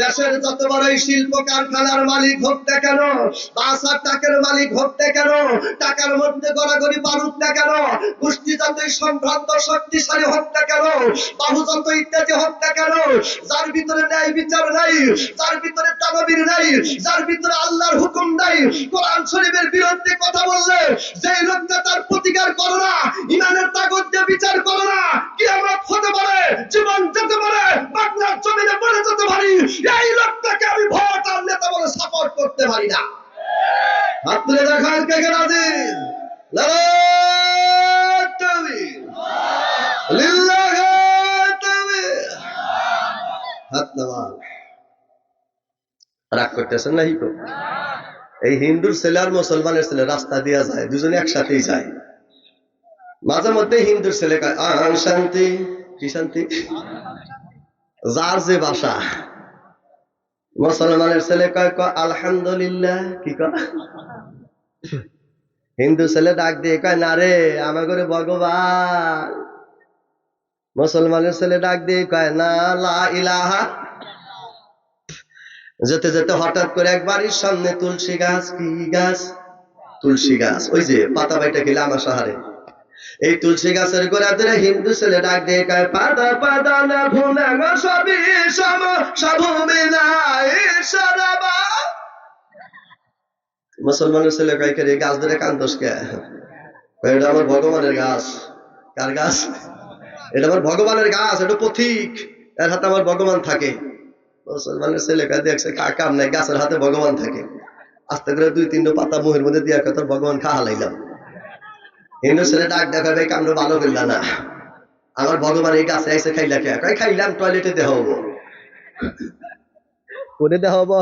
দেশের যত বড়ই শিল্প কারখানার মালিক হোক কেন? বাসার টাকার মালিক হোক কেন? টাকার মধ্যে গড়াগড়ি বারুদ না কেন? গোষ্ঠী যতই সম্ভ্রান্ত, শক্তিশালী হোক না কেন? বাহু যত ইত্যাদি হোক না কেন? যার ভিতরে ন্যায় বিচার নাই, যার ভিতরে তানবীর নাই, যার ভিতরে আল্লাহর হুকুম নাই, কোরআন শরীফের বিরুদ্ধে কথা বললে যে লোকটা তার প্রতিকার করো না, ইমানের তাগত দিয়ে বিচার করো না কি আমরা হতে পারে জীবন যেতে পারে, বাংলার জমিনে পড়ে যেতে পারি, এই লোকটাকে আমি ভোট আর নেতা বলে সাপোর্ট করতে পারি না। হাত তুলে দেখান কে কে রাজি রাগ করতেছেন না এই হিন্দুর ছেলে আর মুসলমানের ছেলে রাস্তা দিয়া যায়, দুজনে একসাথেই যায়। মাঝে মধ্যে হিন্দুর ছেলে শান্তি, কি শান্তি? যার যে বাসা। মুসলমানের ছেলে কয় কয়, আলহামদুলিল্লাহ, কি কয়? হিন্দু ছেলে ডাক দিয়ে কয়, না রে আমার করে ভগবান। মুসলমানের ছেলে ডাক দিয়ে কয়, না, লা ইলাহা। যেতে যেতে হঠাৎ করে এক বাড়ির সামনে তুলসী গাছ, কি গাছ? তুলসী গাছ। ওই যে পাতা বাইটা খেলে আমার সাহারে। এই তুলসী গাছের গোড়া ধরে হিন্দু ছেলে ডাক দিয়ে কয় পাতা পাতা না ভূমে গো সবই সম, সভূমি নাই মুসলমানের ছেলে কয়, কে গাছ ধরে কান্দোস কে? এটা আমার ভগবানের গাছ। কার গাছ? এটা আমার ভগবানের গাছ, এটা পথিক এর হাতে আমার ভগবান থাকে। মুসলমানের ছেলে কয়, দেখছে কাম নাই, গাছের হাতে ভগবান থাকে। আস্তে করে দুই তিনটা পাতা মুহের মধ্যে দিয়ে কত ভগবান খাওয়া লাইলাম হিন্দু ছেলে ডাক দেখাবে কামড় ভালো করলা না। আমার ভগবান এই গাছে আইসে খাইলা কে? কয় খাইলাম টয়লেটে দেহ হব। করে দেহ হব?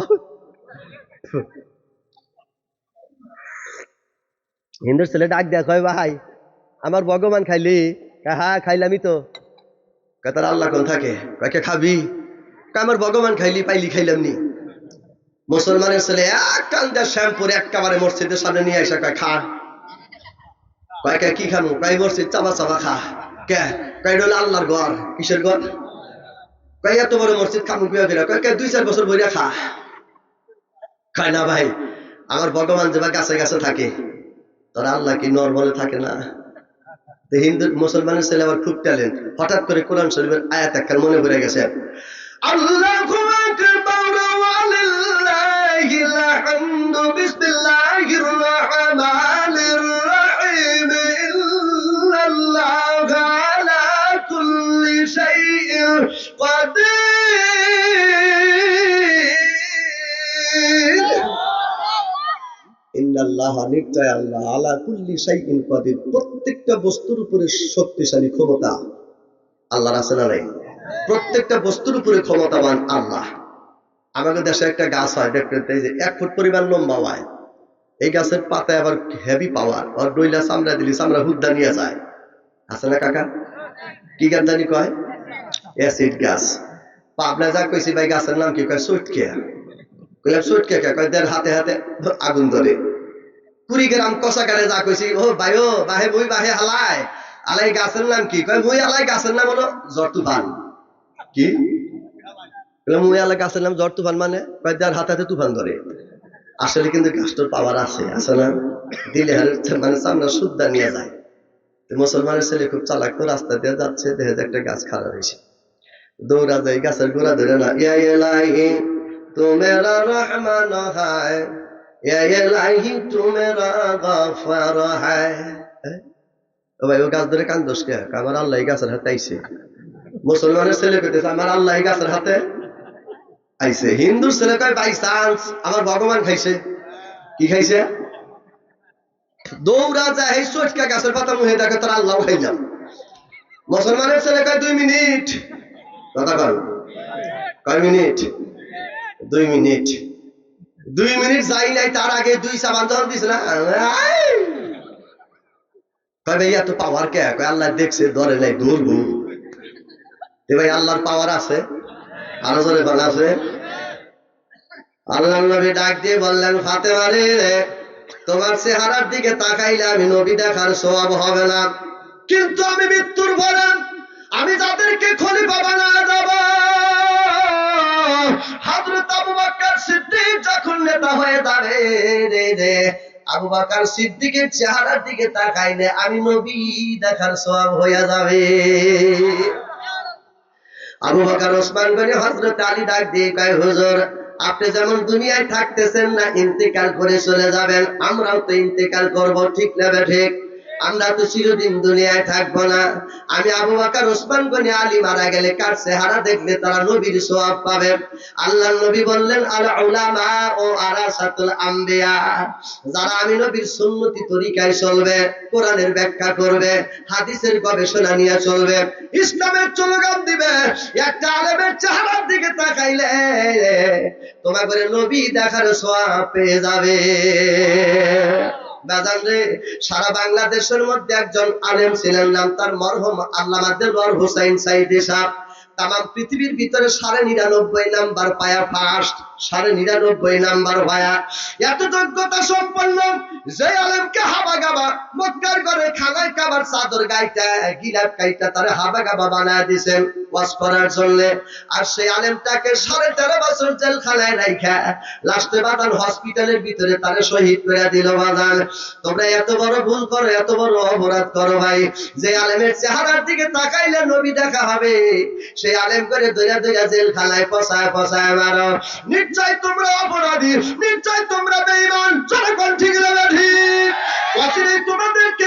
হিন্দুর ছেলে ডাক দেখ হয় ভাই আমার ভগবান খাইলি। হ্যাঁ খাইলামই তো। কয়, তার আল্লাহ কোন থাকে? কয়, কে খাবি? আমার ভগবান খাইলি পাইলি খাইলাম নি মুসলমানের ছেলে এক কান্দা শ্যাম্পুর একেবারে মসজিদের সামনে নিয়ে কয় খা। কয় কে মসজিদ চাবা চাবা খা। কে? আল্লাহর ঘর। কিসের ঘর? মসজিদ ফিরা দুই চার বছর খা। কয় না ভাই। আমার ভগবান গাছে গাছে থাকে আল্লাহ কি নর্মালে থাকে না? হিন্দু, মুসলমানের ছেলে আবার খুব ট্যালেন্ট হঠাৎ করে কোরআন শরীফের আয়াত একখান মনে পড়ে গেছে। আল্লাহু ইন্নাল্লাহ নিশ্চয় আল্লাহ, আলা কুল্লি কাদির, প্রত্যেকটা বস্তুর উপরে শক্তিশালী ক্ষমতা আল্লাহর আছে না প্রত্যেকটা বস্তুর উপরে ক্ষমতাবান আল্লাহ। আমাদের দেশে একটা গাছ হয় দেখতে যে এক ফুট পরিমাণ লম্বা হয়। এই গাছের পাতায় আবার হেভি পাওয়ার আর ডইলা চামড়া দিলি চামড়া হুদ্দা নিয়ে যায়। আছে না কাকা? কি গান্দানি কয়? অ্যাসিড গাছ। পাবনা যা কইছি ভাই, গাছের নাম কি কয়? সুটকে কইলাম সুটকে কয়, দেড় হাতে হাতে আগুন ধরে। কুড়ি গ্রাম কষা কারে যা কইছি, ও ভাই ও বাহে মুই, বাহে হালায় আলাই গাছের নাম কি? কয়, মুই আলাই গাছের নাম হলো জ্বর তুফান কি মুই আলাই গাছের নাম জ্বর তুফান মানে? কয় দেড় হাতে তুফান ধরে। আসলে কিন্তু গাছটার পাওয়ার আছে আছে না? দিলে মানে চামড়া শুদ্ধা নিয়ে যায়। মুসলমানের ছেলে খুব চালাক, তো রাস্তা দিয়ে যাচ্ছে, দেখে একটা গাছ খারাপ হয়েছে দৌড়া যায়, গাছের গোড়া ধরে না ইয়া ইলাহি তু মেরা রহমান হায়। ভাই, ও গাছ ধরে কান্দোস কে? আমার আল্লাহ গাছের হাতে আইছে। মুসলমানের ছেলে পেতেছে আমার আল্লাহ গাছের হাতে আইছে। হিন্দুর ছেলে কয়, বাই চান্স, আমার ভগবান খাইছে। কি খাইছে? দৌড়া যায় এই চটকা গাছের পাতা মুহে দেখে, তোর আল্লাহ খাইলাম মুসলমানের ছেলে কয়, দুই মিনিট। কথা কর কয় মিনিট? দুই মিনিট। দুই মিনিট যাই নাই, তার আগে দুই সাবান যখন দিছে না! ভাই, এত পাওয়ার কে? আল্লাহ দেখছে, ধরে নাই, ধরবো। এ ভাই, আল্লাহর পাওয়ার আছে? আরও জোরে বলা আছে? আল্লাহ নবী ডাক দিয়ে বললেন, ফাতেমা রে, তোমার চেহারার দিকে তাকাইলে আমি নবী দেখার সওয়াব হবে না। কিন্তু আমি মৃত্যুর পরে আমি যাদেরকে খলিফা বানা দেব হযরত আবু বকর সিদ্দিক যখন নেতা হয়ে যাবে রে আবু বকর সিদ্দিকের চেহারার দিকে তাকাইলে আমি নবী দেখার সওয়াব হয়ে যাবে। আবু বকর ওসমান গনি হযরত আলী ডাক দিয়ে কয়, হুজুর, আপনি যেমন দুনিয়ায় থাকতেছেন না, ইন্তেকাল করে চলে যাবেন, আমরাও তো ইন্তেকাল করব, ঠিক না ঠিক? আমরা তো চিরদিন দুনিয়ায় থাকব না। আমি আবু বাকার, ওসমান গনি, আলী মারা গেলে কার চেহারা দেখলে তারা নবীর সোয়াব পাবে। আল্লাহ নবী বললেন আল উলামা ও আরাসাতুল আম্বিয়া যারা আমি নবীর সুন্নতি তরিকায় চলবে, কোরআনের ব্যাখ্যা করবে, হাদিসের গবেষণা নিয়ে চলবে। ইসলামের চলগান দিবে, একটা আলেমের চেহারার দিকে তাকাইলে তোমার করে নবী দেখার সোয়াব পেয়ে যাবে। সারা বাংলাদেশের মধ্যে একজন আলেম ছিলেন নাম তার মরহম আল্লামা দেলোয়ার হোসাইন সাইদি সাহেব তাম পৃথিবীর ভিতরে সাড়ে নিরানব্বই নাম্বার পায়া ফার্স্ট সাড়ে নিরানব্বই নাম্বার পায়া। এত যোগ্যতা সম্পন্ন যে আলেমকে হাবা গাবা মক্কার করে খানায় কাবার চাদর গাইটা গিলাপ গাইটা তারা হাবা গাবা বানায় দিছেন ওয়াজ করার জন্য। আর সেই আলেমটাকে সাড়ে তেরো বছর জেলখানায় রাইখা, লাস্টে বাদান হসপিটালের ভিতরে তারে শহীদ করে দিল বাদান। তোমরা এত বড় ভুল করো, এত বড় অপরাধ করো ভাই। যে আলেমের চেহারার দিকে তাকাইলে নবী দেখা হবে আলেম করে পচায় মারো। নিশ্চয় তোমরা অপরাধী, নিশ্চয় তোমরা জনগণ ঠিক না ঠিক। তোমাদেরকে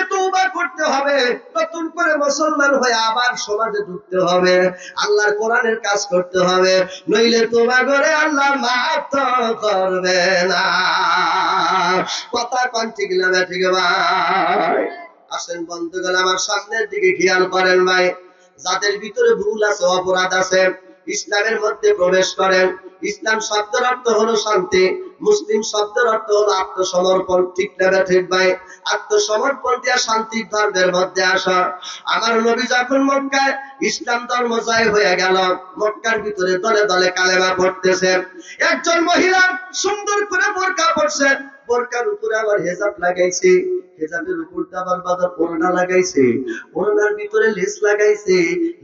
করতে হবে, নতুন করে মুসলমান হয়ে আবার সমাজে ঢুকতে হবে। আল্লাহর কোরআনের কাজ করতে হবে, নইলে তোবা করে আল্লাহ মাফ তো করবে না। কথা কন ঠিক না ঠিক ভাই। আসেন বন্ধুগণ, আমার সামনের দিকে খেয়াল করেন ভাই। যাদের ভিতরে ভুল আছে অপরাধ আছে, ইসলামের মধ্যে প্রবেশ করেন। ইসলাম শব্দের অর্থ হলো শান্তি, মুসলিম শব্দের অর্থ হলো আত্মসমর্পণ। ঠিক না ঠিক ভাই? আত্মসমর্পণ দিয়া শান্তির ধর্মের মধ্যে আসা। আমার নবী যখন মক্কায় ইসলাম ধর্ম জয় হয়ে গেল, মক্কার ভিতরে দলে দলে কালেমা পড়তেছে। একজন মহিলা সুন্দর করে বোরকা পড়ছে বোরকার উপরে আবার হেজাব লাগাইছে। হেজাবের উপর দাবার বাজার ওড়না লাগাইছে ওড়নার ভিতরে লেস লাগাইছে,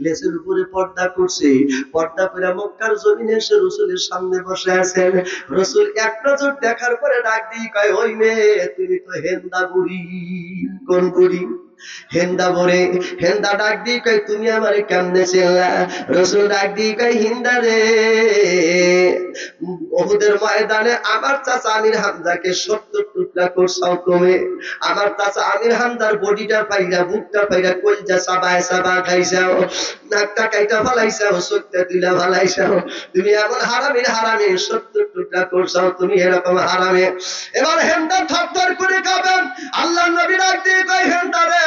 লেসের উপরে পর্দা করছে। পর্দা করে মক্কার জমিনে এসে রসুলের সামনে বসে আছেন। রসুল এক নজর দেখার পরে ডাক দিয়ে কয় ওই মেয়ে তুমি তো হেন্দা বুড়ি, কোন বুড়ি? হেন্দা বরে, হেন্দা ডাক দিয়ে কয়, তুমি আমারে কেমনে চেনলা রসুল ডাক দিয়ে কয়, হিন্দা রে। ওহুদের ময়দানে আমার চাচা আমির হামজাকে সত্তর টুকরা করছাও তুমি আমার চাচা আমির হামদার বডিটা পাইরা, বুকটা পাইরা কলজা সাবায় সাবা খাইছাও। নাকটা কাইটা ফালাইছাও সত্যা দিলা ফালাইছাও। তুমি এমন হারামির হারামি, সত্তর টুকরা করছাও তুমি এরকম হারামে। এবার হেন্দা থরথর করে কাঁপেন আল্লাহ নবী ডাক দিয়ে কয়, হেন্দা রে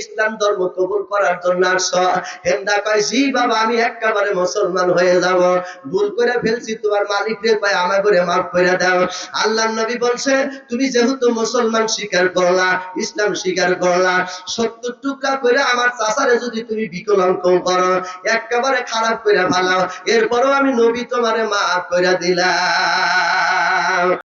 ইসলাম ধর্ম কবুল করার জন্য আসছো হেন্দা কয়, জি বাবা, আমি একেবারে মুসলমান হয়ে যাব। ভুল করে ফেলছি, তোমার মালিক রে পায় আমার করে মাফ করে দাও। আল্লাহ নবী বলছে, তুমি যেহেতু মুসলমান, স্বীকার করলা ইসলাম স্বীকার করলা সত্তর টুকরা করে আমার চাচারে যদি তুমি বিকলঙ্ক করো একেবারে খারাপ করে ভালো এরপরও আমি নবী তোমারে মাফ করে দিলাম।